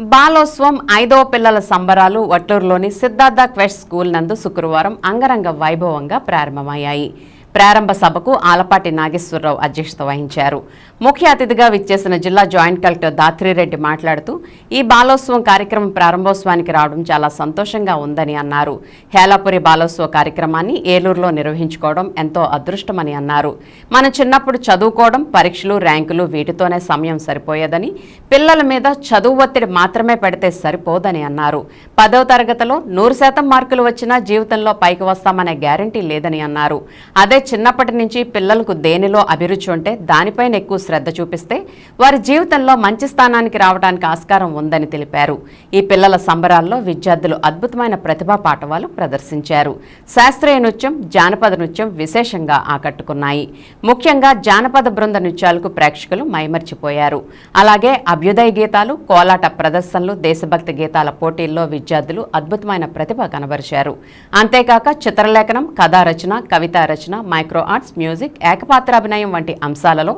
బాలోత్సవం ఐదవ పిల్లల సంబరాలు వట్టూరులోని సిద్ధార్థ క్వెస్ట్ స్కూల్ నందు శుక్రవారం అంగరంగ వైభవంగా ప్రారంభమయ్యాయి. ప్రారంభ సభకు ఆలపాటి నాగేశ్వరరావు అధ్యక్షత వహించారు. ముఖ్య అతిథిగా విచ్చేసిన జిల్లా జాయింట్ కలెక్టర్ దాత్రిరెడ్డి మాట్లాడుతూ ఈ బాలోత్సవం కార్యక్రమం ప్రారంభోత్సవానికి రావడం చాలా సంతోషంగా ఉందని అన్నారు. హేలాపురి బాలోత్సవ కార్యక్రమాన్ని ఏలూరులో నిర్వహించుకోవడం ఎంతో అదృష్టమని అన్నారు. మన చిన్నప్పుడు చదువుకోవడం పరీక్షలు ర్యాంకులు వీటితోనే సమయం సరిపోయేదని పిల్లల మీద చదువు ఒత్తిడి మాత్రమే పెడితే సరిపోదని అన్నారు. పదవ తరగతిలో నూరు శాతం మార్కులు వచ్చినా జీవితంలో పైకి వస్తామనే గ్యారంటీ లేదని అన్నారు. అదే చిన్నప్పటి నుంచి పిల్లలకు దేనిలో అభిరుచి ఉంటే దానిపైన ఎక్కువ శ్రద్ధ చూపిస్తే వారి జీవితంలో మంచి స్థానానికి రావడానికి ఆస్కారం ఉందని తెలిపారు. ఈ పిల్లల సంబరాల్లో విద్యార్థులు అద్భుతమైన ప్రతిభా పాఠవాలు ప్రదర్శించారు. శాస్త్రీయ నృత్యం జానపద నృత్యం విశేషంగా ఆకట్టుకున్నాయి. ముఖ్యంగా జానపద బృంద నృత్యాలకు ప్రేక్షకులు మైమర్చిపోయారు. అలాగే అభ్యుదయ గీతాలు కోలాట ప్రదర్శనలు దేశభక్తి గీతాల పోటీల్లో విద్యార్థులు అద్భుతమైన ప్రతిభ కనబరిచారు. అంతేకాక చిత్రలేఖనం కథా రచన కవితా రచన మైక్రో ఆర్ట్స్ మ్యూజిక్ ఏకపాత్రాభినయం వంటి అంశాలలో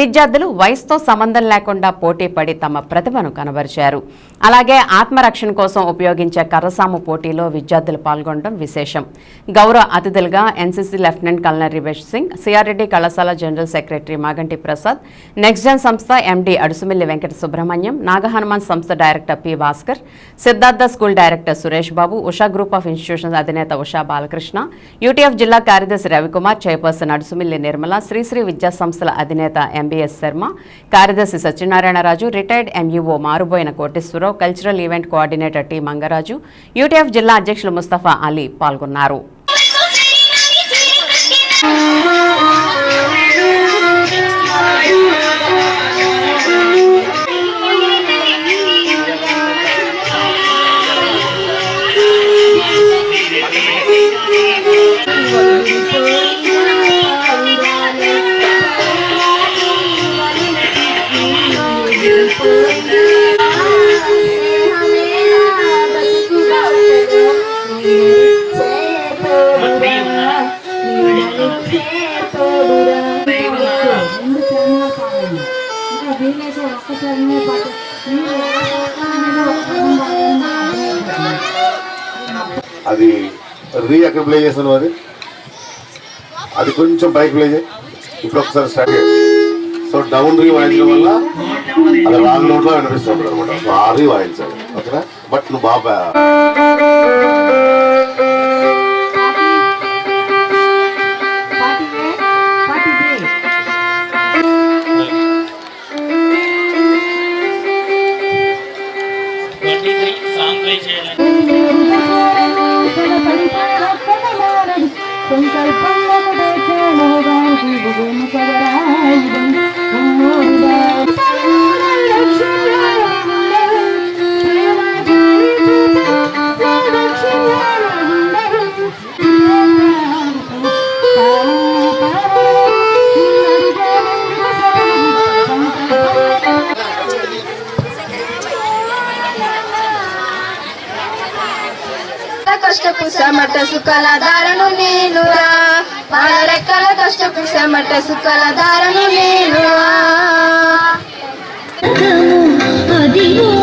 విద్యార్థులు వయసుతో సంబంధం లేకుండా పోటీపడి తమ ప్రతిభను కనబరిచారు. అలాగే ఆత్మరక్షణ కోసం ఉపయోగించే కర్రసాము పోటీలో విద్యార్థులు పాల్గొనడం విశేషం. గౌరవ అతిథులుగా NCC lieutenant colonel Rivesh Singh C R Reddy కళాశాల general secretary Maganti Prasad next gen సంస్థ ఎండీ అడుసుమిల్లి వెంకట సుబ్రహ్మణ్యం నాగహనుమాన్ సంస్థ director P Bhaskar Siddhartha school director Suresh Babu Usha group of institutions అధినేత ఉషా బాలకృష్ణ యూటీఎఫ్ జిల్లా కార్యదర్శి రవికుమార్ చైర్పర్సన్ అడుసుమిల్లి నిర్మల శ్రీశ్రీ విద్యా సంస్థల అధినేత ఎంబీఎస్ శర్మ కార్యదర్శి Satyanarayanaraju retired MEO Maruboina Koteswararao cultural event coordinator T Mangaraju UTF జిల్లా అధ్యక్షులు ముస్తఫా అలీ పాల్గొన్నారు. అది రీ ఎక్కడ ప్లే చేస్తాను అది? అది కొంచెం బైక్ ప్లే చేయి. ఇప్పుడు ఒకసారి స్టార్ట్ సో డౌన్ రీ వాయించడం వల్ల అది రాంగ్ నోట్లో వినిపిస్తుంది అనమాట సో ఆ రీ వాయించాలి ఓకేనా? బట్ నువ్వు బాబా. సాంగ్ కష్టపు సమట సుఖల దారను నేనురా. మన రెక్కల కష్టపు సమట సుఖల దారను నేనురా. అదిగో